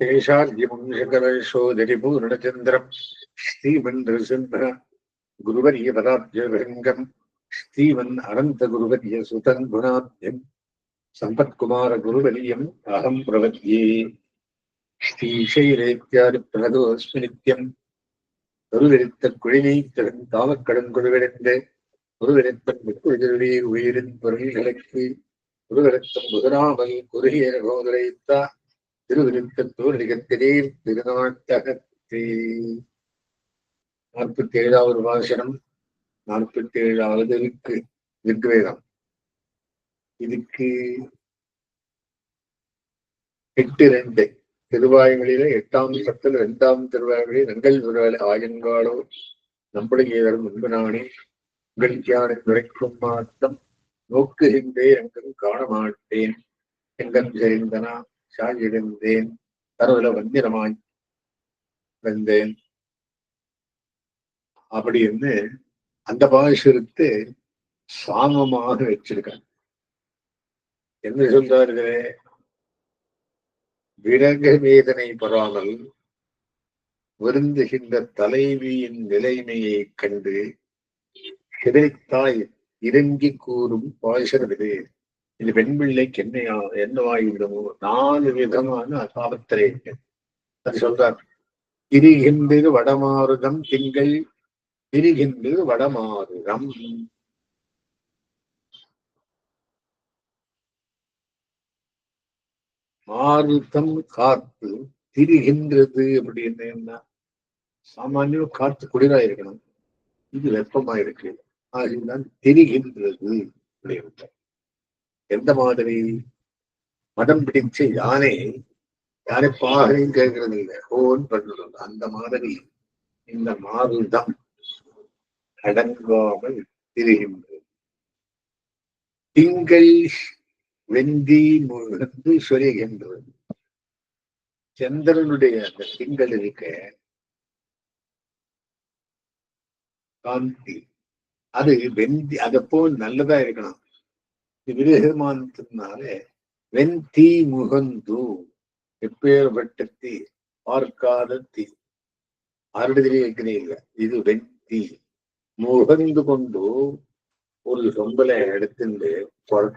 தேசார்ஜிவம்சகரசோதரிபூர்ணச்சந்திரம் ஸ்ரீமந்திரசிம்ஹ குருவரிய பதாப்ஜபிரங்கம் ஸ்ரீமன் அனந்த குருவரிய சுதன் குணாத்யம் சம்பத்குமார குருவரியம் அகம் பிரவத்யே ஸ்ரீஷைரேத்யாதி பிரதோஸ்மி நித்யம் குருவிருத்த குழினை திறன் தாமக்கடன் குழுவிருந்த குருவிருத்தம் விற்குழுதருடைய உயிரின் பொருள்களுக்கு குருவிருத்தம் புதனாமல் குறுகிய கோதுரைத்தா திருவிருத்த தோழிகத்திலே திருநாட்டகத்தே நாற்பத்தி ஏழாவது வாசனம் நாற்பத்தி ஏழாவது இருக்கு ரிக்வேதம். இதுக்கு எட்டு ரெண்டு. திருவாய்களில எட்டாம் சத்தில் இரண்டாம் திருவாய்களில் நங்கள் திருவாய் ஆயங்காலோ நம்முடைய ஏதரும் முன்பனானே உங்கள் யானை நுழைக்கும் மாத்தம் நோக்குகின்றே எங்கும் காண மாட்டேன் எங்கம் சேர்ந்தனா சாகிருந்தேன் தரவுல வந்திரமாய் வந்தேன். அப்படின்னு அந்த பாசுரத்து சாமமாக வச்சிருக்காங்க என்ன சொல்றார்களே? விரக வேதனை பெறாமல் விருந்துகின்ற தலைவியின் நிலைமையை கண்டு கிடைத்தாய் இறங்கி கூறும் பாய்சரவிது இது பெண்பிள்ளைக்கு என்னையா என்னவாகிவிடுமோ நாலு விதமான அசாபத்திரை அது சொல்றார் திரிகின்றது வடமாறுதம் திங்கள் திரிகின்றது வடமாறுதம் மாறுதம் காத்து திரிகின்றது அப்படின்னு என்ன? சாமானியம் காத்து குளிரா இருக்கணும். இது வெப்பமா இருக்கு. ஆகிதான் திரிகின்றது அப்படின்னு எந்த மாதிரி? மதம் பிடிச்ச யானை யானை பாகனையும் கேட்கறது இல்லை ஹோன் பண்ணுறது அந்த மாதிரி இந்த மாருதம் அடங்காமல் திரிகின்றது. திங்கள் வெந்தி முழுந்து சொரிகின்றது. சந்திரனுடைய அந்த திங்கள் இருக்க காந்தி அது வெந்தி அதப்போ நல்லதா இருக்கணும் விரேகமானதுனாலே வெண் தீ முகந்து எப்பேற்பட்ட தீ பார்க்காத தீ. ஆருடத்திலே வைக்கிறீங்க இது வெந்தி முகந்து கொண்டு ஒரு சொம்பல எடுத்துட்டு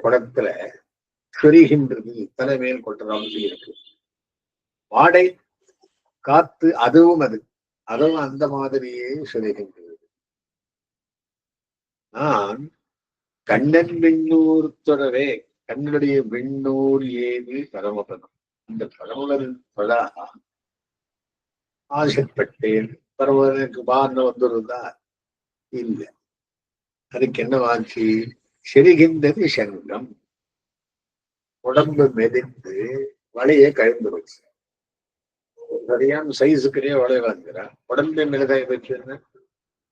குடத்துல சொரிகின்றது தலைமையில் கொட்டலாம் இருக்கு வாடை காத்து அதுவும் அது அதுவும் அந்த மாதிரியே சொரிகின்றது. நான் கண்ணன் விண்ணூர் தொடரே கண்ணனுடைய விண்ணூர் ஏது பரமபதம். இந்த பரமபதன் பல ஆசைப்பட்டேன். பரமபதனுக்கு பாரண வந்துருந்தா இல்லை. அதுக்கு என்னவாச்சு செரிகின்றது சங்கம் உடம்பு மெதிந்து வளைய கழிந்து வச்சு சரியான சைஸுக்குரிய வளைய வாங்குறா. உடம்பு மெழுகாய் வச்சுன்னா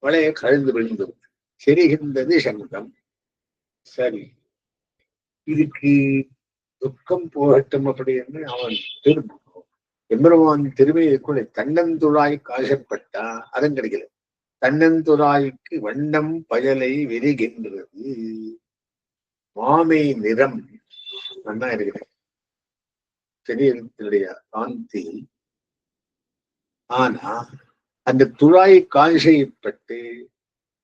வளைய கழிந்து விழுந்து செரிகின்றது சங்கம் சரி. இதுக்கு துக்கம் போகட்டும் அப்படின்னு அவன் திரும்ப எம்பெருமான் கூட தன்னந்துழாய் காசப்பட்டா அதன் கிடைக்கல தன்னந்துழாய்க்கு வண்ணம் பயலை விரிகின்றது. மாமை நிறம். நன்னா இருக்கிறேன். தெரியத்தினுடைய காந்தி. ஆனா அந்த துழாய் காய்ச்சைப்பட்டு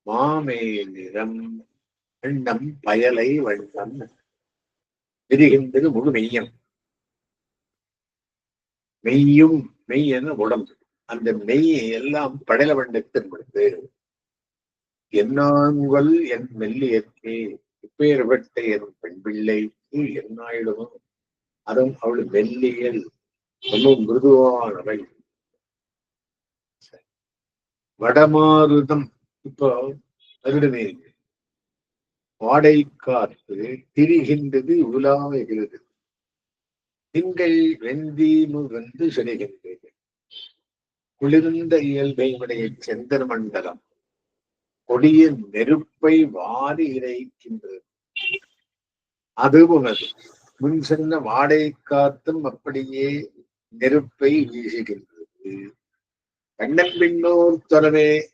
மாமே நிறம். வண்ணம் பயலை வண்ணம் விரிகின்றது முழு மெய்யம். மெய்யும் மெய் என உடம்பு. அந்த மெய்யை எல்லாம் படல வண்ணத்தின் பொழுது என்னாங்குகள் என் மெல்லியற்கே இப்பேற்பட்ட என் பெண் பிள்ளைக்கு என்னாயிடுமோ அதுவும் அவள் மெல்லியல் ரொம்ப மிருதுவானவை. வடமாருதம். இப்போ அருடமே வாடை காத்து திரிகின்றது உலாவுகிறது திங்கள் வெந்தீமு வந்து சொலுகின்றது. குளிர்ந்த இயல்பை உடைய செந்தர் மண்டலம். கொடிய நெருப்பை வாரி இறைக்கின்றது. அது அது முன் சென்ற வாடை காத்தும் அப்படியே நெருப்பை வீசுகின்றது. கண்ணன் பின்னோர் தொடரே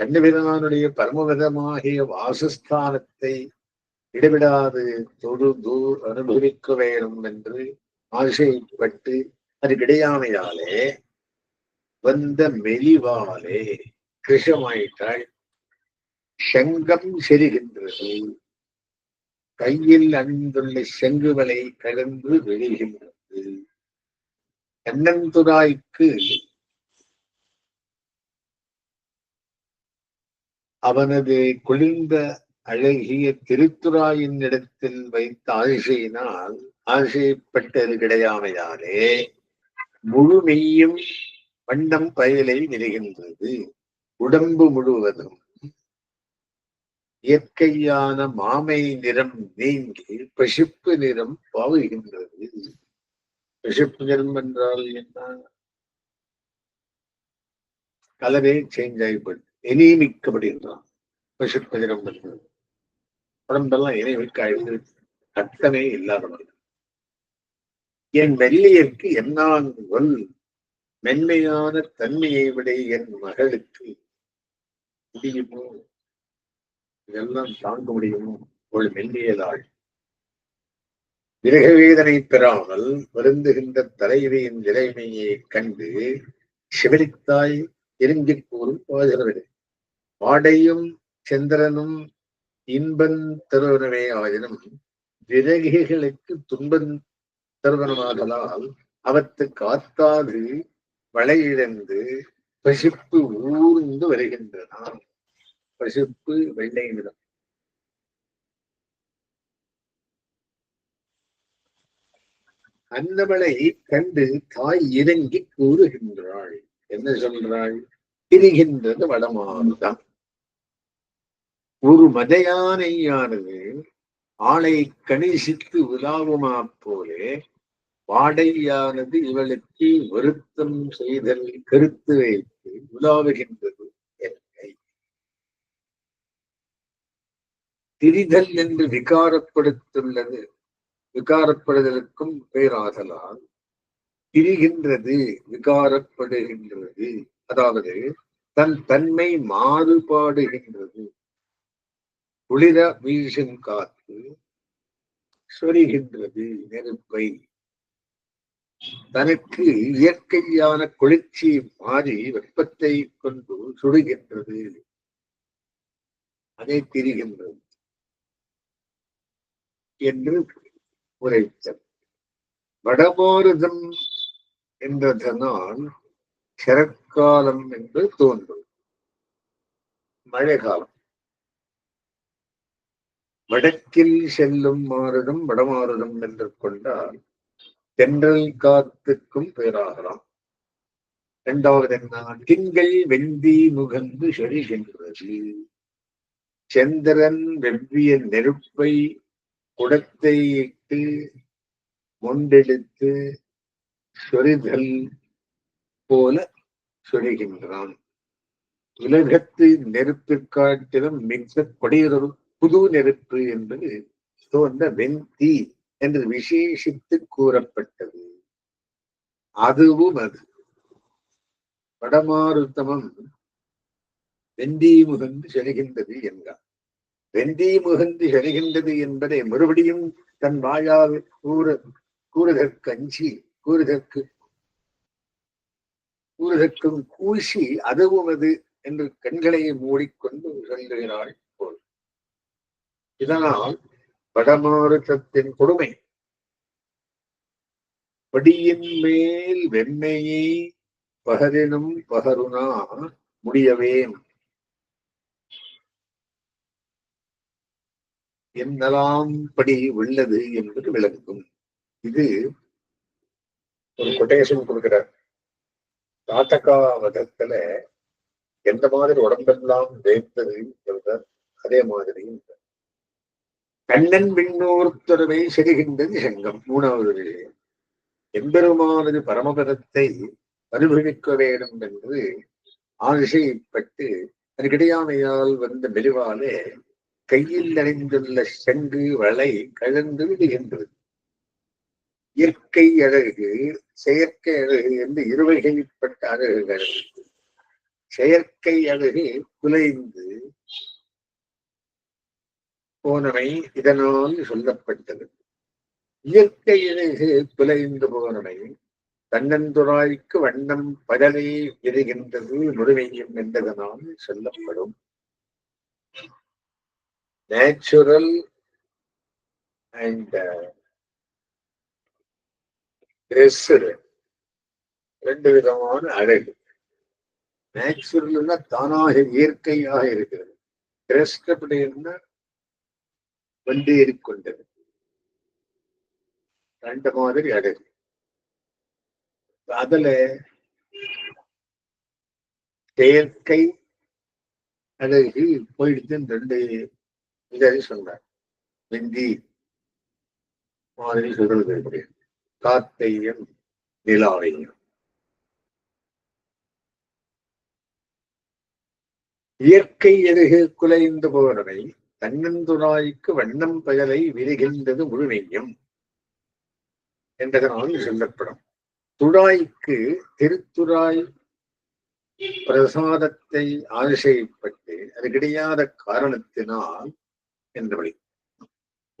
கண்ணபிரானுடைய பரமவிதமாகிய வாசஸ்தானத்தை இடைவிடாது தொழுது அனுபவிக்க வேண்டும் என்று ஆசைப்பட்டு அது கிடையாமையாலே வந்த மெலிவாலே கிருஷமாயிட்டாள். செங்கம் செருகின்றது கையில் அணிந்துள்ள செங்குவலை கலந்து விழுகின்றது கண்ணந்துராய்க்கு அவனது குளிர்ந்த அழகிய திருத்துராயின் இடத்தில் வைத்த ஆசையினால் ஆசைப்பட்டது கிடையாமையாலே முழு மெய்யும் வண்ணம் பயலை விழுகின்றது உடம்பு முழுவதும் இயற்கையான மாமை நிறம் நீங்கி பசிப்பு நிறம் பாவுகின்றது. பசிப்பு நிறம் என்றால் என்ன? கலரே சேஞ்ச் ஆகிப்படும் எனிமிக்கப்படுகின்றான் பசிப்பு நிறம் என்றது உடம்பெல்லாம் இணைமிக்க அழிந்து அர்த்தமே இல்லாதவர்கள் என் மெல்லியற்கு என்னான் ஒல் மென்மையான தன்மையை விட என் மகளுக்கு முடியுமோ? இதெல்லாம் தாங்க முடியுமோ? ஒரு மெல்லியலாள் விரக வேதனை பெறாமல் வருந்துகின்ற தலைவியின் நிலைமையை கண்டு சிவலித்தாய் எரிஞ்சிக் கூறும் பாதரவிடு வாடையும் சந்திரனும் இன்பம் தருவனவே ஆயினும் விரகிகளுக்கு துன்பம் தருவனமாகலால் அவத்து காத்தாது வளையிழந்து பசிப்பு ஊர்ந்து வருகின்றன. பசிப்பு வெள்ளை நிறம் அன்னவளை கண்டு தாய் இறங்கி கூறுகின்றாள். என்ன சொல்றாள்? திரிகின்றது வடமாறுதான் ஒரு மதையானையானது ஆளை கணிசித்து விழாவுமா போலே வாடையானது இவளுக்கு வருத்தம் செய்தல் கருத்து வைத்து உலாவுகின்றது திரிதல் என்று விகாரப்படுத்துள்ளது. விகாரப்படுதலுக்கும் பேராதலால் திரிகின்றது விகாரப்படுகின்றது. அதாவது தன் தன்மை மாறுபாடுகின்றது. குளிர வீசும் காத்து சொரிகின்றது நெருப்பை. தனக்கு இயற்கையான குளிர்ச்சி மாறி வெப்பத்தை கொண்டு சுடுகின்றது. அதை திரிகின்றது என்று உரைத்தல். வடபாரதம் என்றதனால் சரக்காலம் என்று தோன்றும். மழை காலம் வடக்கில் செல்லும் மாறுடம் வடமாறுடம் என்று கொண்டால் தென்றல் காத்துக்கும் பேராகலாம். இரண்டாவது என்ன? திங்கள் வெந்தி முகந்து செழிகின்றது. சந்திரன் வெவ்விய நெருப்பை குடத்தை இட்டு முண்டெடுத்து சொரிதல் போல சொரிகின்றான். உலகத்து நெருப்பு காட்டிலும் மிக கொடியொரு புது நெருப்பு என்பது தோன்ற வெந்தி என்று விசேஷித்து கூறப்பட்டது. அதுவும் அது. வடமாருத்தமம் வெந்தி முகந்து செல்கின்றது என்றார். வெந்தி முகந்து செல்கின்றது என்பதை மறுபடியும் தன் வாயால் கூற கூறுதற்கு அஞ்சி கூறுதற்கு கூறுதற்கும் கூசி அதுவும் அது என்று கண்களை மூடிக்கொண்டு சொல்லுகிறாள். இதனால் வடமாருத்தத்தின் கொடுமை. படியின் மேல் வெண்மையை பகரினும் பகருனா முடியவே. என்னெல்லாம் படி உள்ளது என்பது விளங்கும். இது ஒரு கொட்டேஷன் கொடுக்கிறார். தாத்தகா வதத்துல எந்த மாதிரி உடம்பெல்லாம் வேந்தது சொல்றார் அதே மாதிரி. கண்ணன் விண்ணோர்த்தொருவை செருகின்றது சங்கம் மூணாவது விஷயம் எம்பெருமானது பரமபதத்தை அனுபவிக்க வேண்டும் என்று ஆசைப்பட்டு அதுக்கிடையாமையால் வந்த மெலிவாலே கையில் அணிந்துள்ள செங்கு வளை கழந்து விடுகின்றது. இயற்கை அழகு செயற்கை அழகு என்று இருவகைப்பட்ட அழகுகள். செயற்கை அழகு குலைந்து போனவை இதனால் சொல்லப்பட்டது. இயற்கை பிழைந்து போனவை தன்னந்துராய்க்கு வண்ணம் படலை எரிகின்றது முழுமையும் என்பதனால் சொல்லப்படும். நேச்சுரல் அண்ட் uh, ரெண்டு விதமான அழகு. நேச்சுரல்னா தானாக இயற்கையாக இருக்கிறது. கிரெஸ்ட் அப்படின்னா வந்து கொண்டது ரெண்டு மாதிரி அடகு அதுல செயற்கை அழகு போயிடுச்சுன்னு ரெண்டு இதை சொன்னார் வெந்தி மாதிரி சொல்றது கிடையாது காத்தையும் நிலாவையும். இயற்கை எருகு குலைந்து போவதனை தன்னந்துராய்க்கு வண்ணம் பெயரை விரிகின்றது முழுமையும் என்றதனால் சொல்லப்படும். துடாய்க்கு திருத்துராய் பிரசாதத்தை ஆசைப்பட்டு அது கிடையாத காரணத்தினால் என்றபடி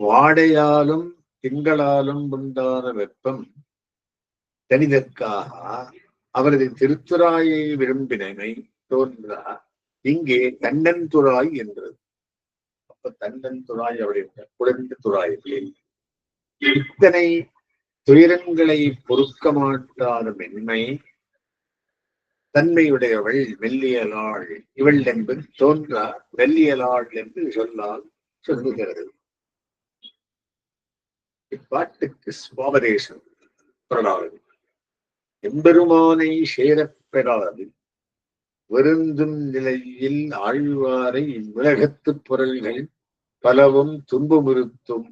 வாடையாலும் திங்களாலும் உண்டான வெப்பம் தனிதற்காக அவரது திருத்துராயை விரும்பினமை தோன்றா இங்கே தன்னன் துராய் என்றது. அப்ப தன்னன் துராய் அவருடைய குழந்தை துறாய்களில் இத்தனை துயரங்களை பொறுக்க மாட்டாத மென்மை தன்மையுடையவள் வெள்ளியலாள். இவள் என்பது தோன்றா வெள்ளியலாள் என்று சொல்லால் சொல்லுகிறது. இப்பாட்டுக்கு சுவாபதேசம். பெறாது எம்பெருமானை சேரப்பெறாது வருந்தும் நிலையில் ஆழ்வாரை இவ்வுலகத்து பொருள்கள் பலவும் துன்பமுறுத்தும்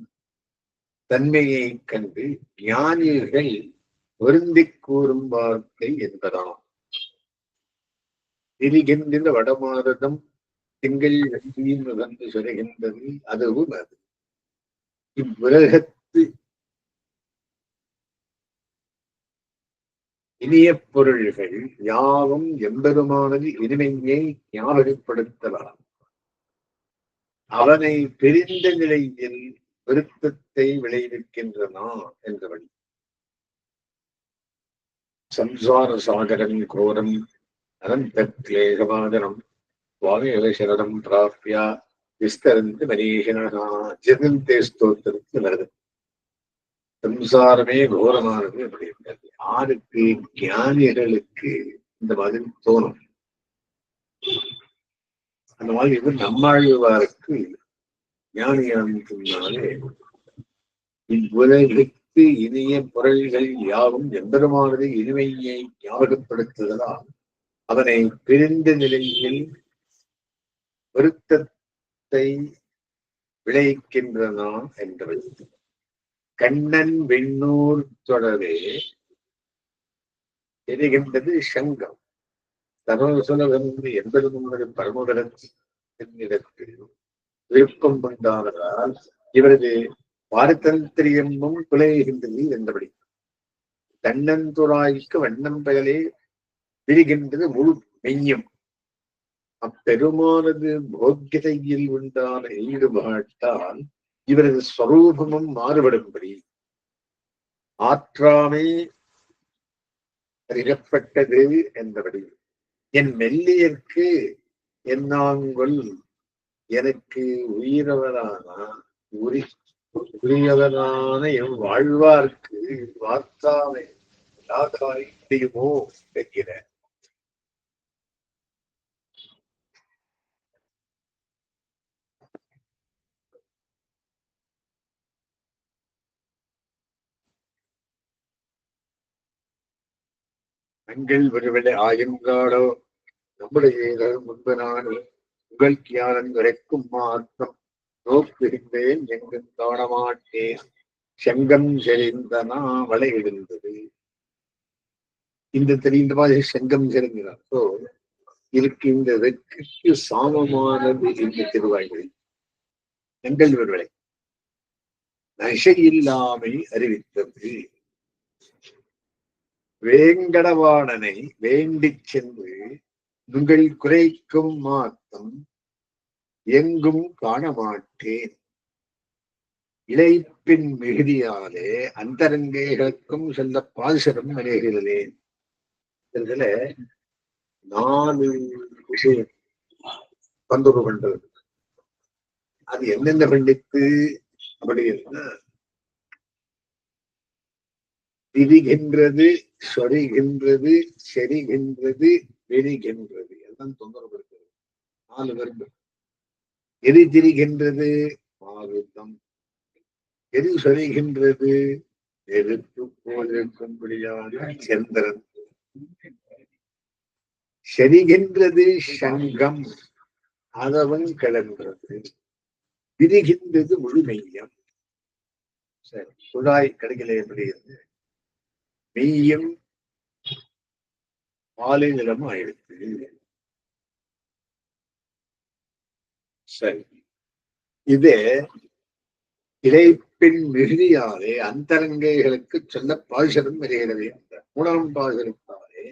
தன்மையை கண்டு ஞானிகள் வருந்திக் கூறும் வார்த்தை என்பதாம். திரிகின்ற வடமாதம் திங்கள் வெற்றியும் வந்து சொல்கின்றது அதுவும் அது. இவ்வுலகத்து இனிய பொருள்கள் யாவும் எம்பெருமானது இனிமையை ஞாபகப்படுத்தலாம். அவனை பிரிந்த நிலையில் விருத்தத்தை விளைவிக்கின்றனா என்றபடி சம்சார சாகரம் கோரம் அனந்த கிளேசவாதனம் சுவாமி சரணம் பிராப்தியா விஸ்தரந்து மனீஷனா ஜெகந்தே ஸ்தோத்திரத்தில் வருது. சம்சாரமே கோரமானது அப்படின்றது யாருக்கு ஞானிகளுக்கு இந்த மாதிரி தோணும். அந்த மாதிரி இது நம்மாழ்வாருக்கு ஞானியானாலே இவ்வுலகிற்கு இனிய பொருள்கள் யாவும் எம்பெருமானது இனிமையை ஞாபகப்படுத்துவதால் அவனை பிரிந்த நிலையில் வருத்தத்தை விளைக்கின்றனா என்றவள். கண்ணன் வெண்ணூர் தொடரே தெரிகின்றது சங்கம். சர்வசுலகந்து எம்பெருமானது பரமபலத்தில் விருப்பம் கொண்டானதால் இவரது பாரதந்திரியமும் குலைகின்றது என்றபடி தன்னந்துராய்க்கு வண்ணம் பெயலே விரிகின்றது முழு மெய்யம். அப்பெருமானது போக்கியதையில் உண்டான ஈடுபாட்டால் இவரது ஸ்வரூபமும் மாறுபடும்படி ஆற்றாமை அறியப்பட்டது என்றபடி என் மெல்லியற்கு என்னாங்கொல் எனக்கு உயிரவரான உரி உரியவனான என் வாழ்வார்க்கு வார்த்தாமை யாதாய் முடியுமோ என்கிற தங்கள் ஒருவேளை ஆயுங்காடோ நம்முடைய முன்பு நான் உங்கள் தியானம் வரைக்கும் மாற்றம் நோக்குகின்றேன் எங்கும் காணமாட்டேன். செங்கம் செறிந்தனா வலை எழுந்தது. இந்த தெரிந்த மாதிரி செங்கம் செறிந்தார் ஸோ இதுக்கு வெற்றிக்கு சாமமானது இந்த திருவாய்கள். எங்கள் ஒருவேளை நசை அறிவித்தது. வேங்கடவாணனை வேண்டிச் சென்று உங்கள் குறைக்கும் மாத்தம் எங்கும் காண மாட்டேன் இழைப்பின் மிகுதியாலே அந்தரங்கைகளுக்கும் செல்ல பாசுரம் அடைகிறது இதுல நாலு விஷயம் தொந்தரவு பண்றது அது என்னென்ன பண்டித்து அப்படின்னா திரிகின்றது சொரிகின்றது செரிகின்றது வெறிகின்றது எல்லாம் தொந்தரவு இருக்கிறது நாலு வருது எரி திரிகின்றது? மாறுதம் எரி சொரிகின்றது? நெருப்பு போல் இருக்கும்படியான சந்திரன். செரிகின்றது சங்கம். அதவன் கிளன்றது விரிகின்றது முழுமையம். சரி குழாய் கிடைக்கல எப்படி இருந்து மெய்யும் மாலை நிலம் ஆயிடுச்சு சரி. இது இழைப்பின் மிகுதியாலே அந்தரங்கைகளுக்கு சொல்ல பாசனம் வருகிறது அந்த மூணாம் பாசனத்தாலே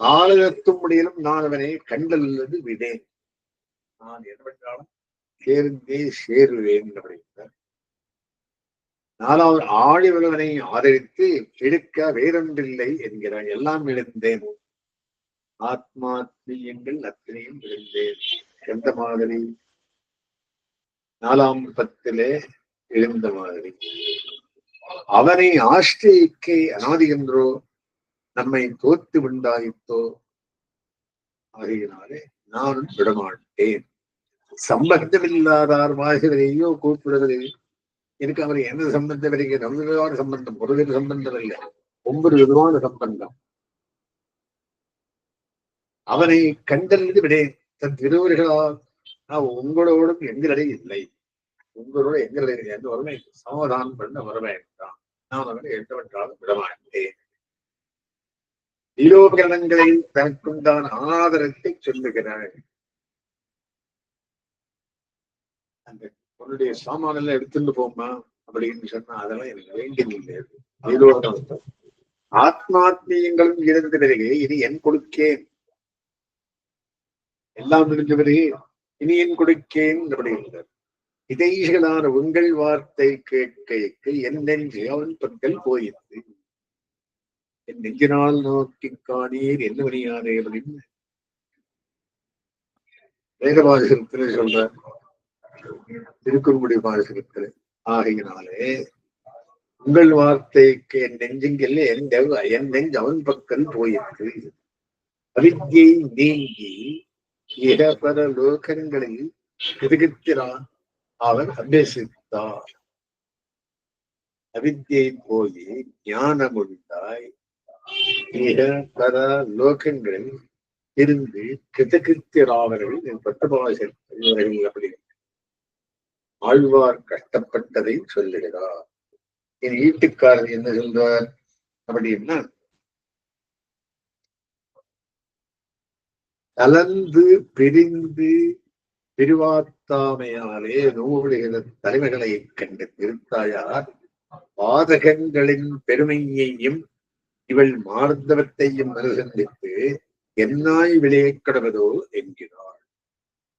ஆளுகத்தும் முடியலும் நான் அவனை கண்டல்லது விதேன் நான் என்னவென்றாலும் சேர்ந்தே சேருவேன் அப்படின்றார். நாலாவது ஆடி ஆதரித்து எடுக்க வேறொன்றில்லை என்கிறார். எல்லாம் எழுந்தேன். ஆத்மாத்மீயங்கள் அத்தனையும் எழுந்தேன். எந்த மாதிரி? நாலாம் பத்திலே எழுந்த மாதிரி. அவனை ஆஷ்டிக்கு அனாதி என்றோ நம்மை தோத்து உண்டாய்த்தோ ஆகையினாலே நானும் விடமாட்டேன். சம்பந்தமில்லாதார் வாசகரையோ கூப்பிடுகிறேன். எனக்கு அவர் எந்த சம்பந்தம் வரைக்கும் நல்ல விதமான சம்பந்தம் ஒரு வித சம்பந்தம் இல்லை. ஒவ்வொரு விதமான சம்பந்தம். அவனை கண்டறிந்து விடேன் தன் திருவர்களால் நான் உங்களோடும் எங்களிடையே இல்லை. உங்களோட எங்களிடையே எந்த வறுமை சமாதானம் பண்ண வரவேண்டாம். நான் அவனை எந்தவற்றாலும் விடமாட்டேன் நீலோபகரணங்களை தனக்குண்டான ஆதரத்தை சொல்லுகிறார். அந்த உன்னுடைய சாமானெல்லாம் எடுத்துட்டு போமா அப்படின்னு சொன்னா அதெல்லாம் எனக்கு வேண்டியதில்லை. நீலோகம் ஆத்மாத்மீயங்களும் இருந்த பிறகு இனி என் கொடுக்கேன். எல்லாம் முடிஞ்ச பிறகு இனி என் கொடுக்கேன் அப்படிங்கிறார் இதைகளான உங்கள் வார்த்தை கேட்கைக்கு என் நெஞ்சு அவன் பற்கள் போயிற்று. என் நெஞ்சினால் நோக்கி காணீர் என்ன வழியாரே அப்படின்னு வேதவாசகத்துல சொல்ற திருக்குறளுடைய வாசகத்துல ஆகையினாலே உங்கள் வார்த்தைக்கு என் நெஞ்சுங்கில் என் என் நெஞ்சு அவன் பக்கம் போயிற்று. அவித்யை நீங்கி இடபர லோகங்களில் திருகித்திரான் அவர் அபேசித்தார். அவித்யை போய் ஞானம் உண்டாய் இக லோகங்களில் இருந்து கிருதகிருத்திராவர்கள் என் பத்தபாசர் அப்படி ஆழ்வார் கஷ்டப்பட்டதை சொல்லுகிறார் என் வீட்டுக்காரர் என்ன சொல்றார்? அப்படின்னா கலந்து பிரிந்து பிரிவாத்தாமையாலே நூல்கிற தலைமைகளை கண்டு திருத்தாயார் பாதகங்களின் பெருமையையும் இவள் மார்ந்தவத்தையும் மறுசந்தித்து என்னாய் விளையக் கடவதோ? என்கிறார்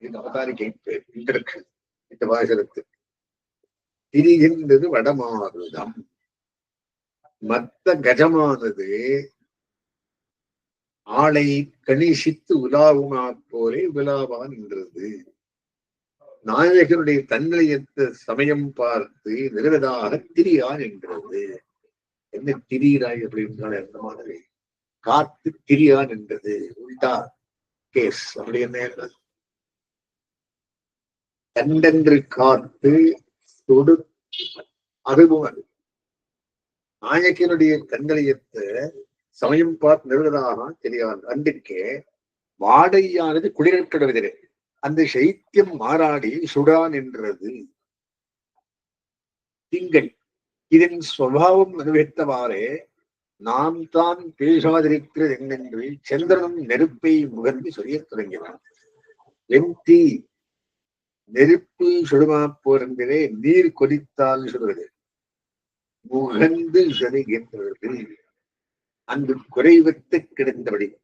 இது அவதாரிகை இன்ட்ரக்ஷன் இந்த வாசகத்துக்கு திரிகின்றது வடமாறுதம். மத்த கஜமானது ஆளை கணிஷித்து உலாவுமா போலே உலாவா நின்றது. நாயகனுடைய தன்னிலையத்த சமயம் பார்த்து நிறுவதாக திரியா நின்றது. என்ன திரியிறாய் அப்படின்றால் எந்த மாதிரி. காத்து திரியா நின்றது. உல்டா கேஸ் அப்படி என்ன? கண்டென்று காத்து தொடு அதுபோல் நாயக்கனுடைய கண்களையத்த சமயம் பார்த்து நிறுவனாக தெரியாது அன்றிற்கே வாடையானது குளிரக்கடவிதிரே அந்த சைத்தியம் மாறாடி சுடான் என்றது திங்கள் இதன் சுவாவம் அனுபவித்தவாறே நாம் தான் பேசாதிருக்கிறது என்னென்று சந்திரனும் நெருப்பை முகர்ந்து சொல்லத் தொடங்கினான். என் தீ நெருப்பு சுடுமா போறே நீர் கொதித்தால் சுடுவது. முகந்து செலுகின்றது அங்கு குறைவத்து கிடந்தபடி.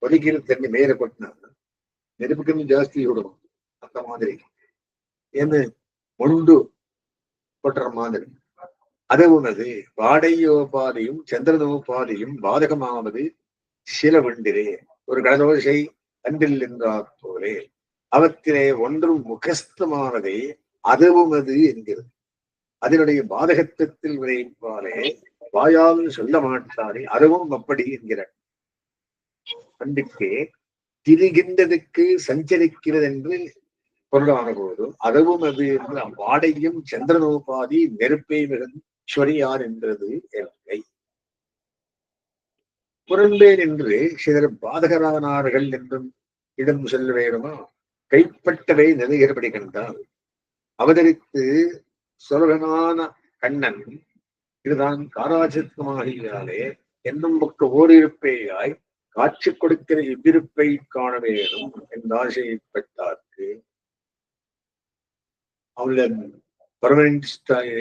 கொதிக்கிற தண்ணி மேல கொட்டினா நெருப்புக்கு ஜாஸ்தி சுடுவோம். அந்த மாதிரி. ஏன்னு முண்டு கொட்டுற மாதிரி. அதுவும் அது வாடையோபாதியும் சந்திரனோபாதியும் பாதகமாவது சில வண்டிலே. ஒரு கடதோசை அன்றில் என்றார் போலே. அவற்றிலே ஒன்றும் முகஸ்தமானதை அதுவும் அது என்கிறது. அதனுடைய பாதகத்துவத்தில் விளைப்பாலே வாயால் சொல்ல மாட்டாரே அதுவும் அப்படி என்கிறார். அன்றைக்கு திரிகின்றதுக்கு சஞ்சரிக்கிறது என்று பொருளான போதும் அதுவும் அது என்று வாடையும் சந்திரனோபாதி நெருப்பை மிகுந்த என்றது எல்லை புறம்பேன் என்று சிலர் பாதகரானார்கள் என்றும் இடம் சொல்ல வேணுமா கைப்பட்டவை நிலைகிறபடி கண்டால் அவதரித்து சுலகனான கண்ணன் இதுதான் காராஜித்மாகியாலே என்னும் பக்க ஓரிருப்பேயாய் காட்சி கொடுக்கிற இவ்விருப்பை காண வேணும் என்று ஆசைப்பட்டார்க்கு அவளுடன் பர்மனன்ட்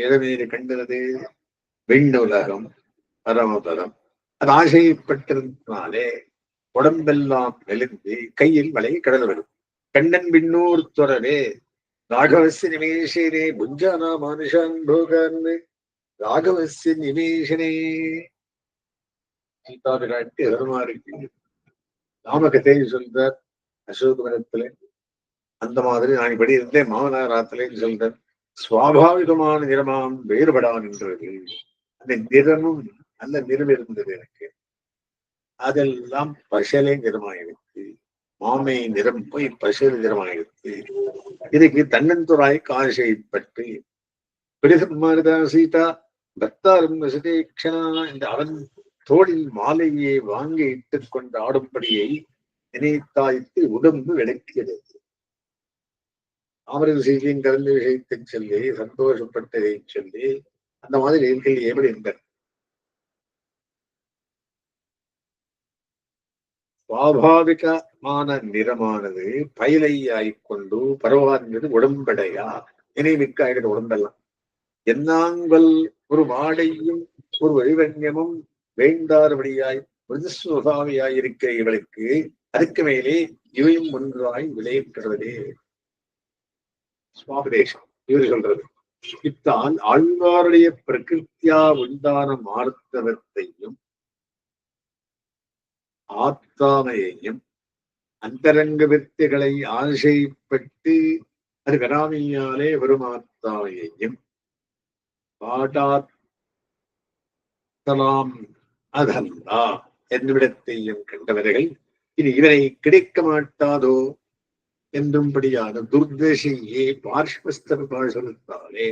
எதமீது கண்டது விண்ணுலகம் பரமபதம். அது ஆசைப்பட்டிருந்தாலே உடம்பெல்லாம் மெலிந்து கையில் வலை கடல் வரும் கண்ணன் விண்ணூர் தொடரே ராகவசிய நிமேஷனே புஞ்சானா மனுஷான் போகான் ராகவசிய நிமேஷனே. சீதா விராட்டி ஹனுமாருக்கு ராமகதை சொல்றார் அசோகவனத்துல அந்த மாதிரி நான் இப்படி இருந்தேன் மாமனாராத்திலேன்னு சொல்றேன். சுவாபாவிகமான நிறமாம் வேறுபடா நின்றது. அந்த நிறமும் நல்ல நிறம் இருந்தது எனக்கு. அதெல்லாம் பசலை நிறமாயிருக்கு. மாமை நிறம் போய் பசல் நிறமாயிருக்கு. இதுக்கு தன்னந்துராய் காசைப்பட்டு பிடிசம்மாரிதா சீதா பக்தாரும் வசதேக்ஷனா இந்த அவன் தோளில் மாலையை வாங்கி இட்டுக் கொண்டு ஆடும்படியை நினைத்தாய்த்து உடம்பு விளக்கியது. தாமரை சீதையின் கலந்து விஷயத்தை சொல்லி சந்தோஷப்பட்டதை சொல்லி அந்த மாதிரி இருக்கிறது எப்படி இருந்தார் சுவாபாவிகமான நிறமானது பயிலையாய்க் கொண்டு பரவான்றது உடம்படையா? நினைவுக்கு ஆகிற உடம்பெல்லாம். என்னாங்கள் ஒரு மாடையும் ஒரு வைவன்யமும் வேண்டாதபடியாய் மிருதுஸ்வபாவியாய் இருக்கிற இவளுக்கு அதுக்கு மேலே இவையும் ஒன்றாய் விளைவிக்கிறதே சுவாபதேசம் இவர் சொல்றது. இத்தான் ஆழ்வாருடைய பிரகிருத்தியா உண்டான மார்த்தவத்தையும் ஆத்தாமையையும் அந்தரங்க வித்தைகளை ஆசைப்பட்டு அது கராமியாலே வரும் ஆத்தாமையையும் பாடாத்தலாம் அதல்லா என்னிடத்தையும் கண்டவர்கள் இனி இவரை கிடைக்க மாட்டாதோ என்றும்படியான துர்தசையே பார்ஷ்வஸ்தர் பாஷலத்தாலே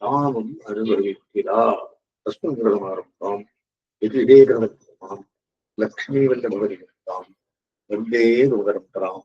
தாமும் அனுபவிக்கிறார் தஸ்மகிரதமாரம்பம் இது இதே கிரமத்தாம் லக்ஷ்மி வல்லபவரிகத்தாம் வந்தே நுகரம்பராம்